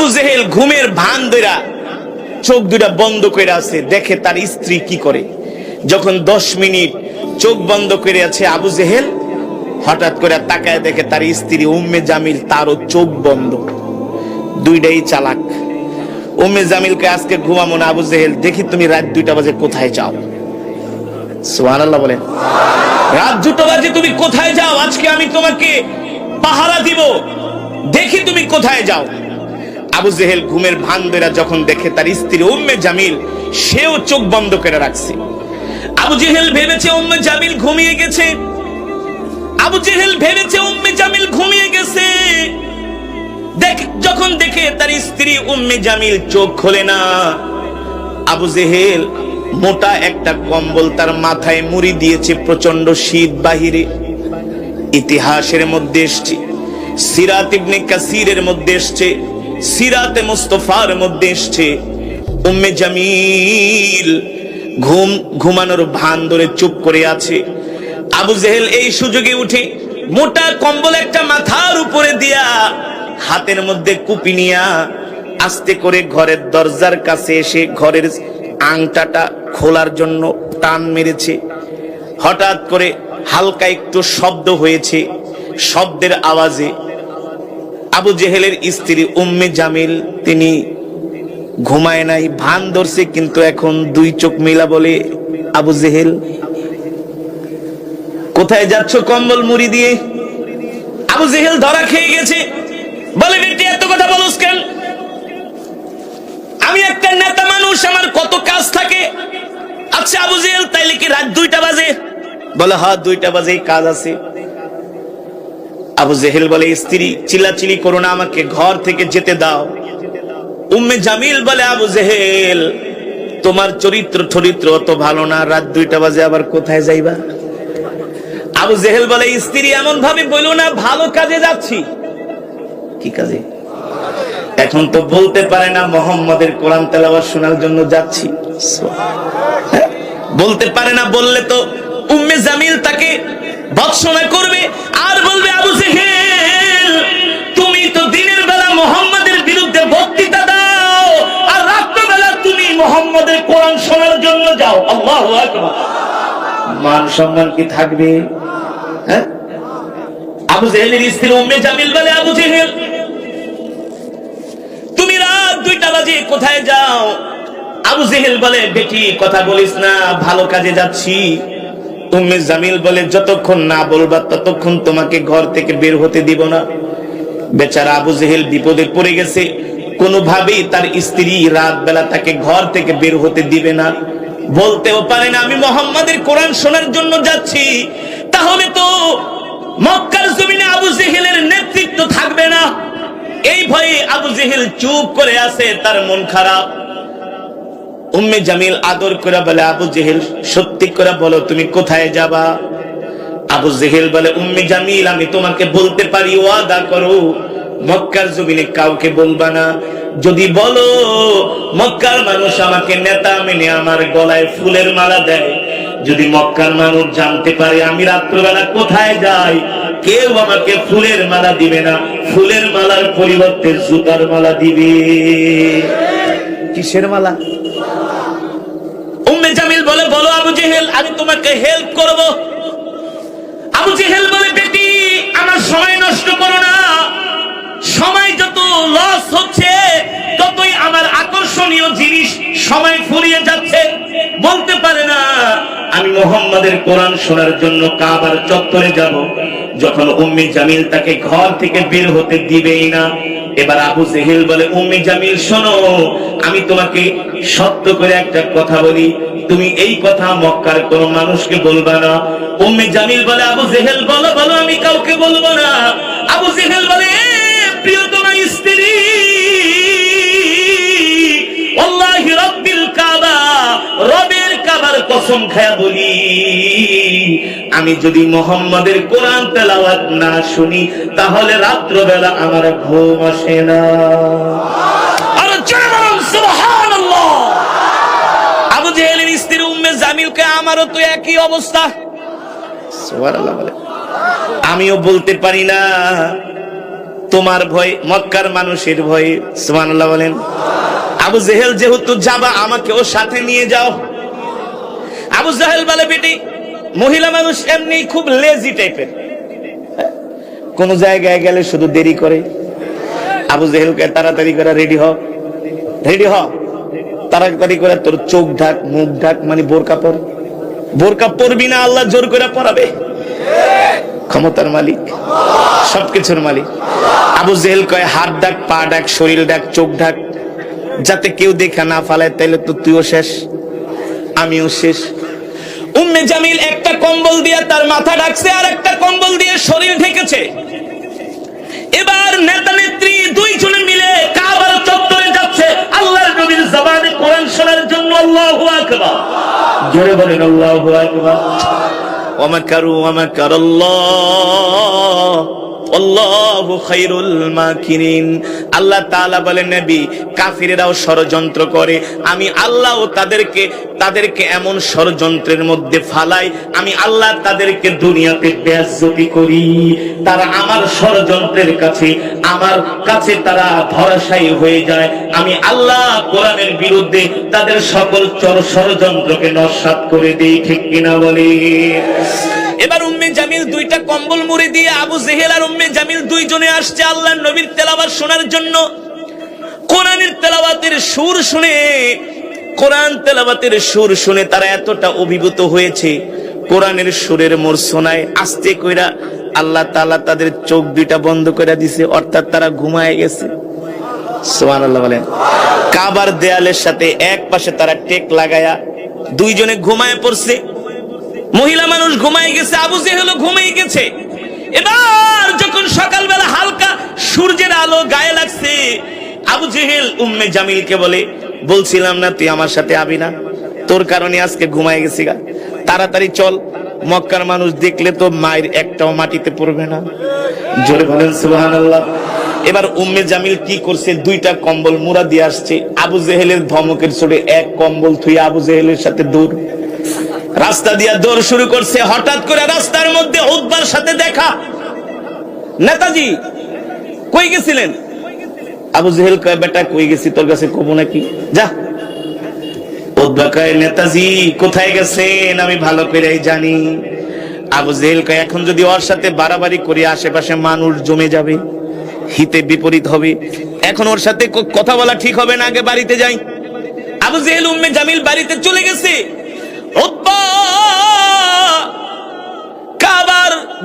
আবু জেহেল ঘুমের ভান ধরা চোখ দুটা বন্ধ করে আছে, দেখে তার স্ত্রী কি করে? যখন দশ মিনিট চোখ বন্ধ করে আছে আবু জেহেল, হঠাৎ করে তাকায় দেখে তার স্ত্রী উম্মে জামিল তারও চোখ বন্ধ। দুইটাই চালাক। উম্মে জামিলকে আজকে ঘুমামো না আবু জেহেল, দেখি তুমি রাত দুইটা বাজে কোথায় যাও? সুবহানাল্লাহ বলেন। রাত দুটো বাজে তুমি কোথায় যাও? আজকে আমি তোমাকে পাহারা দিব। দেখি তুমি কোথায় যাও। আবু জেহেল ঘুমের ভান বেরা যখন দেখে তার স্ত্রী, উম্মে জামিল, সেও চোখ বন্ধ করে রাখছে। আবু জেহেল ভেবেছে উম্মে জামিল ঘুমিয়ে গেছে। আবু জেহেল ভেবেছে উম্মে জামিল ঘুমিয়ে গেছে। দেখ, যখন দেখে তার স্ত্রী, উম্মে জামিল চোখ খোলে না, আবু জেহেল মোটা একটা কম্বল তার মাথায় মুড়ি দিয়েছে প্রচণ্ড শীত বাহিরে। ইতিহাসের মধ্যে এসছে, সিরাত ইবনে কাসিরের মধ্যে এসছে সিরাতে মুস্তফার মধ্যে এসছে। উম্মে জামিল ঘুম, ঘুমানোর ভান ধরে চুপ করে আছে। আবু জেহেল এই সুযোগে উঠে মোটা কম্বল একটা মাথার উপরে দিয়া হাতের মধ্যে কুপি নিয়া আস্তে করে ঘরের দরজার কাছে এসে ঘরের আংটাটা খোলার জন্য টান মেরেছে। হঠাৎ করে হালকা একটু শব্দ হয়েছে। শব্দের আওয়াজে আবু জেহেলের স্ত্রী উম্মে জামিল, তিনি ঘুমায় নাই, ভান ধরছে, কিন্তু এখন দুই চোখ মিলা বলে, আবু জেহেল, কোথায় যাচ্ছ কম্বল মুড়ি দিয়ে? আবু জেহেল ধরা খেয়ে গেছে। বলে, বেটি, এত কথা বলস কেন? আমি একটা নেতা মানুষ, আমার কত কাজ থাকে। আচ্ছা আবু জেহেল, তাইলে কি রাত দুইটা বাজে? বলে হ্যাঁ দুইটা বাজে কাজ আছে। আবু জেহেল বলে, স্ত্রী চিল্লাচিলি করো না আমাকে, ঘর থেকে যেতে দাও। উম্মে জামিল বলে, আবু জেহেল, তোমার চরিত্র চরিত্র অত ভালো না, রাত দুইটা বাজে, আবার কোথায় যাইবা? আবু জেহেল বলে, স্ত্রী এমন ভাবে বলো না, ভালো কাজে যাচ্ছি। কি কাজে? এখন তো বলতে পারে না, মোহাম্মদের কোরআন তেলাওয়াত শোনার জন্য যাচ্ছি। হ্যাঁ? বলতে পারে না, বললে তো উম্মে জামিল তাকে ভৎসনা করবে আর বলবে, আবু জেহেল, তুমি তো দিনের বেলা মোহাম্মদের বিরুদ্ধে বক্তৃতা দাও, আর রাত্রবেলা তুমি মোহাম্মদের কোরআন শোনার জন্য যাও। আল্লাহ মান সম্মান কি থাকবে? হ্যাঁ? আবু জেহেলের স্ত্রী উম্মে জামিল বলে, আবু জেহেল, তুমি রাত দুইটা বাজে কোথায় যাও? আবু জেহেল বলে, বেটি, কথা বলিস না, ভালো কাজে যাচ্ছি। উম্মে জামিল বলে, যতক্ষণ না বলবা, ততক্ষণ তোমাকে ঘর থেকে বের হতে দিব না। বেচারা আবু জেহেল বিপদে পড়ে গেছে। কোনোভাবেই তার স্ত্রী রাত বেলা তাকে ঘর থেকে বের হতে দিবে না। বলতেও পারে না, আমি মোহাম্মদের কোরআন শোনার জন্য যাচ্ছি। তাহলে তো মক্কার জমিনে আবু জেহেলের নেতৃত্ব থাকবে না। এই ভয়ে আবু জেহেল চুপ করে আছে, তার মন খারাপ। উম্মে জামিল আদর করে বলে, আবু জেহেল, সত্যি করে বলো, তুমি কোথায় যাবা? আবু জেহেল বলে, উম্মে জামিল, আমি তোমাকে বলতে পারি, ওয়াদা করো। মক্কার জমিনে কাউকে বলবা না। যদি বলো, মক্কার মানুষ আমাকে নেতা মেনে আমার গলায় ফুলের মালা দেয়। যদি মক্কার মানুষ জানতে পারে আমি রাত্রবেলা কোথায় যাই, কেউ আমাকে ফুলের মালা দিবে না। ফুলের মালার পরিবর্তে জুতার মালা দিবে। কিসের মালা? আমি তোমাকে হেল্প করব। আবু জেহেল বলে, বেটি, আমার সময় নষ্ট করো না। সময় যত লস হচ্ছে, ততই আমার আকর্ষণীয় জিনিস সময় ফুরিয়ে যাচ্ছে। বলতে পারে না। আমি মোহাম্মদের কোরআন শোনার জন্য কাবার চত্বরে যাব। যখন উম্মি জামিল তাকে ঘর থেকে বের হতে দিবেই না। এবার আবু জেহেল বলে, উম্মি জামিল, শোনো, আমি তোমাকে সত্য করে একটা কথা বলি। তুমি এই কথা মক্কার কোন মানুষকে বলবা না। উম্মি জামিল বলে, আবু জেহেল, বলো বলো, আমি কাউকে বলব না। আবু জেহেল বলে কসম খায়া বলি, আমি যদি মোহাম্মদের কোরআন তেলাওয়াত না শুনি, তাহলে রাত্রবেলা আমার ঘুম আসে না। আবু আমারও তো একই অবস্থা। আমিও বলতে পারি না, তোমার ভয় মক্কার মানুষের ভয়ে। সুবহানাল্লাহ বলেন, আবু জেহেল যেহেতু যাবা আমাকে ও সাথে নিয়ে যাও। আবু জাহেল বলে বেটি মহিলা মানুষ এমনি খুব লেজি টাইপের কোন জায়গায় গেলে শুধু দেরি করে। আবু জেহেলকে তাড়াতাড়ি করে রেডি হ। রেডি হ। তাড়াতাড়ি করে তোর চোখ ঢাক, মুখ ঢাক মানে বোরকা পর বোরকা পরবি না আল্লাহ জোর করে পরাবে। ক্ষমতার মালিক, সবকিছুর মালিক। আবু জেহেল কয়, হাত ডাক পা ডাক শরীর ডাক চোখ ঢাক। যাতে কেউ দেখা না ফালায়, তাইলে তো তুইও শেষ, আমিও শেষ। উম্মে জামিল একটা কম্বল দিয়ে তার মাথা ঢাকছে আর একটা কম্বল দিয়ে শরীর ঢেকেছে। এবার নেতা নেত্রী দুইজনে মিলে কাবার চত্বরে যাচ্ছে। আল্লাহর নবীর জবানে কোরআন শোনার জন্য আল্লাহু আকবার। জোরে বলেন আল্লাহু আকবার। ওয়া মাকারু ওয়া ওয়ামাকারাল্লাহ আল্লাহু আল্লাহ তাআলা বলেন, নবী, কাফিরেরাও ষড়যন্ত্র করে। আমি আল্লাহও তাদেরকে তাদেরকে এমন ষড়যন্ত্রের মধ্যে ফালাই। আমি আল্লাহ তাদেরকে দুনিয়াতে বেয়াজ্জতি করি। তারা আমার ষড়যন্ত্রের কাছে, আমার কাছে তারা ধরাশায়ী হয়ে যায়। আমি আল্লাহ কোরআনের বিরুদ্ধে তাদের সকল চর ষড়যন্ত্রকে নস্বাত করে দেই। ঠিক কিনা বলি? এবার উম্মে জামিল দুইটা কম্বল মুড়ি দিয়ে আবু জেহেল আর উম্মে জামিল দুইজনে আসছে আল্লাহ নবীর তেলাওয়াত শোনার জন্য। কোরআনের তেলাওয়াতের সুর শুনে, কোরআন তেলাওয়াতের সুর শুনে তারা এতটা অভিভূত হয়েছে। কোরআনের সুরের মোর শোনায় আস্তে কইরা আল্লাহ তাআলা তাদের চোখ দুইটা বন্ধ করে দিছে, অর্থাৎ তারা ঘুমায় গেছে। সুবহানাল্লাহ বলেন। কাবার দেয়ালের সাথে এক পাশে তারা টেক লাগায়া দুইজনে ঘুমায় পড়ছে। মহিলা মানুষ ঘুমাই গেছে, আবু জেহেলও ঘুমিয়ে গেছে। এবার যখন সকালবেলা হালকা সূর্যের আলো গায়ে লাগছে, আবু জেহেল উম্মে জামিলকে বলে, বলছিলাম না, তুই আমার সাথে আবি না? তোর কারণে আজকে ঘুমাই গেছি গা। তাড়াতাড়ি চল, মক্কার মানুষ দেখলে তো মায়ের একটাও মাটিতে পড়বে না। জোরে বলেন, সুবহানাল্লাহ। এবার উম্মে জামিল কি করছে? দুইটা কম্বল মুড়া দিয়ে আসছে। আবু জেহেলের ধমকের চড়ে এক কম্বল থুই আবু জেহেলের সাথে দৌড়। রাস্তা দিয়া দৌড় শুরু করছে, হঠাৎ করে রাস্তার মধ্যে উদ্বার সাথে দেখা। নেতাজি, কই গেছিলেন? আবু জেহেল কয়, বেটা, কই গেছি? তোর কাছে কবো নাকি? যা। নেতাজি, কোথায় গেছেন? আমি ভালো করেই জানি। আবু জেহেল কয়, এখন যদি ওর সাথে বাড়াবাড়ি করি, আশেপাশে মানুষ জমে যাবে, হিতে বিপরীত হবে। এখন ওর সাথে কথা বলা ঠিক হবে না, আগে বাড়িতে যাই। আবু জেহেল উম্মে জামিল বাড়িতে চলে গেছে।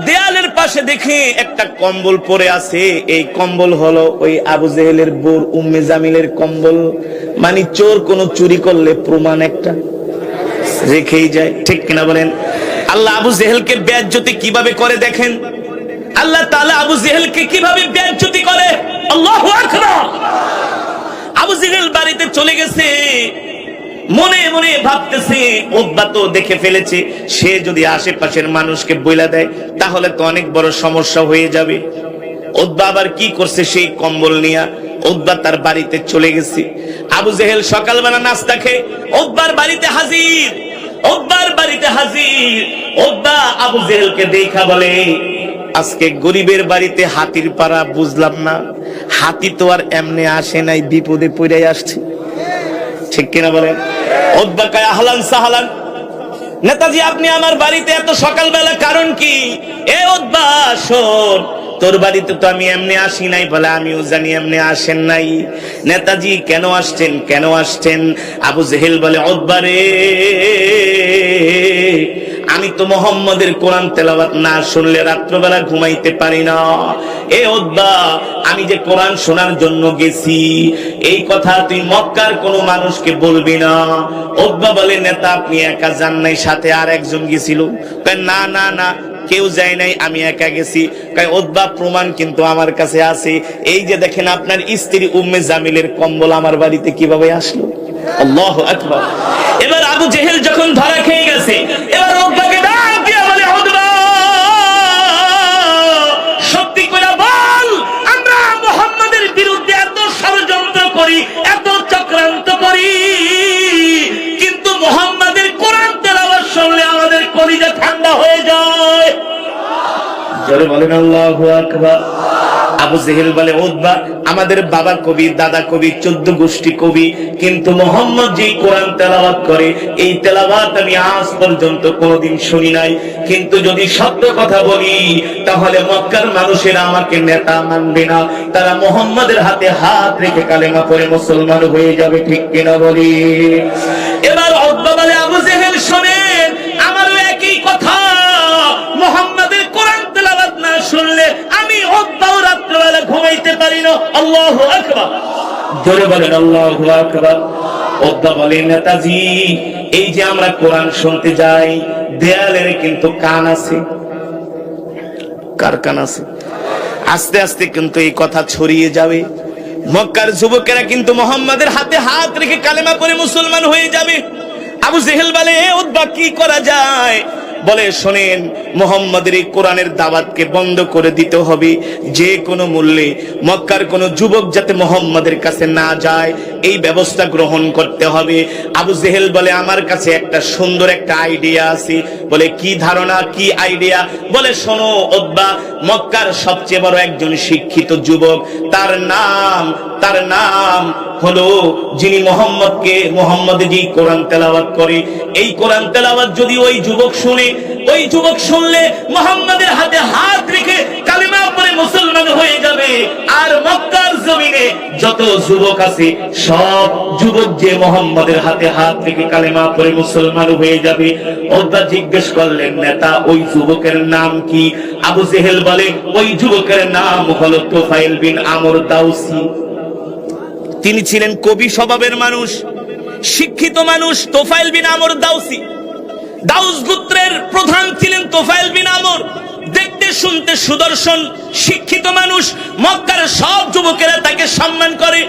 দেয়ালের পাশে দেখে একটা কম্বল পরে আছে। এই কম্বল হলো ওই আবু জেহেলের বোর, উম্মে জামিলের কম্বল। মানে চোর কোন চুরি করলে প্রমাণ একটা রেখেই যায়। ঠিক কিনা বলেন? আল্লাহ আবু জেহেলকে ব্যাজ্যতি কীভাবে করে দেখেন? আল্লাহ তাআলা আবু জেহেলকে কীভাবে ব্যাজ্যতি করে? আল্লাহু আবু জেহেল বাড়িতে চলে গেছে। মনে মনে ভাবতেছে তো দেখে ফেলেছে, সে যদি আশেপাশের মানুষকে বইলা দেয়, তাহলে তো অনেক বড় সমস্যা হয়ে যাবে। উদ্বা আবার কি করছে সেই কম্বল নিয়া? উদ্বা তার বাড়িতে চলে গেছে। আবু জেহেল সকালবেলা নাস্তা খেয়ে উদ্বার বাড়িতে হাজির উদ্বার বাড়িতে হাজির। উদ্বা আবু জেহেলকে দেখা বলে, আজকে গরিবের বাড়িতে হাতির পাড়া বুঝলাম না। হাতি তো আর এমনি আসে নাই, বিপদে পড়ে আসছে। ঠিক কিনা বলেন? আহলান সাহালান। নেতাজি, আপনি আমার বাড়িতে এত সকালবেলা কারণ কি? এ উদ্বা শোন, তোর বাড়িতে তো আমি এমনি আসি নাই বলে আমিও জানি এমনি আসেন নাই। নেতাজি, কেন আসছেন কেন আসছেন? আবু জেহেল বলে উদ্বা রে আমি তো মোহাম্মদের কোরআন তেলাওয়াত না শুনলে রাত্রবেলা ঘুমাইতে পারি না। এ ওদ্বা আমি যে কোরআন শোনার জন্য গেছি, এই কথা তুই মক্কার কোনো মানুষকে বলবি না। ওদ্বা বলে, নেতা, আপনি একা যান নাই, সাথে আর একজন গেছিল। না না না, কেউ যায় নাই, আমি একা গেছি। ওদ্বা প্রমাণ কিন্তু আমার কাছে আছে। এই যে দেখেন আপনার স্ত্রী উম্মে জামিলের কম্বল আমার বাড়িতে কীভাবে আসলো? এবার আবু জেহেল যখন ধরা খেয়ে গেছে, এবার ঠান্ডা হয়ে যায়। জোরে বলেন, আল্লাহু আকবার। আবু জেহেল বলে ওদবা আমাদের বাবা কবি, দাদা কবি, চোদ্দ গোষ্ঠী কবি, কিন্তু মোহাম্মদ যেই কোরআন তেলাওয়াত করে, এই তেলাওয়াত আমি আজ পর্যন্ত কোনোদিন শুনি নাই। কিন্তু যদি সত্য কথা বলি, তাহলে মক্কার মানুষেরা আমাকে নেতা মানবে না। তারা মোহাম্মদের হাতে হাত রেখে কালেমা পরে মুসলমান হয়ে যাবে, ঠিক কিনা বলি? এবার অব্বা বলে, আবু জেহেল শোনেন। ঘুমাইতে পারি না। আল্লাহু আকবার। জোরে বলেন, আল্লাহু আকবার। বলে নেতাজি, এই যে আমরা কোরআন শুনতে যাই, দেয়ালের কিন্তু কান আছে। কার কান আছে? আস্তে আস্তে কিন্তু এই কথা ছড়িয়ে যাবে। মক্কার যুবকেরা কিন্তু মোহাম্মদের হাতে হাত রেখে কালেমা পরে মুসলমান হয়ে যাবে। আবু জেহেল বলে, "এ উদ্বা কি করা যায়? বলে শোনেন, মোহাম্মদের এই কোরআনের দাওয়াতকে বন্ধ করে দিতে হবে। যে কোনো মূল্যে মক্কার কোনো যুবক যাতে মোহাম্মদের কাছে না যায় এই ব্যবস্থা গ্রহণ করতে হবে। আবু জেহেল বলে, আমার কাছে একটা সুন্দর একটা আইডিয়া আছে। বলে, কি ধারণা, কি আইডিয়া? বলে, শোনো ওদ্বা মক্কার সবচেয়ে বড় একজন শিক্ষিত যুবক। তার নাম তার নাম হলো যিনি মোহাম্মদকে মোহাম্মদ যে কোরআন তেলাওয়াত করে। এই কোরআন তেলাওয়াত যদি ওই যুবক শুনে, ওই যুবক শুনলে মোহাম্মদের হাতে হাত রেখে পরে মুসলমান হয়ে যাবে। আর মক্কার জমিনে যত যুবক আছে, সব যুবক যে মোহাম্মদের হাতে হাত রেখে কালেমা পরে মুসলমান হয়ে যাবে। ওটা জিজ্ঞেস করলেন, নেতা, ওই যুবকের নাম কি? আবু জেহেল বলে, ওই যুবকের নাম হলো তোফাইল বিন আমর দাউসি। তিনি ছিলেন কবি স্বভাবের মানুষ, শিক্ষিত মানুষ তোফাইল বিন আমর দাউসি। দাউস গোত্রের প্রধান ছিলেন তোফাইল বিন আমর। দেখতে শুনতে সুদর্শন শিক্ষিত মানুষ মক্কার সব যুবকেরা তাকে সম্মান করে।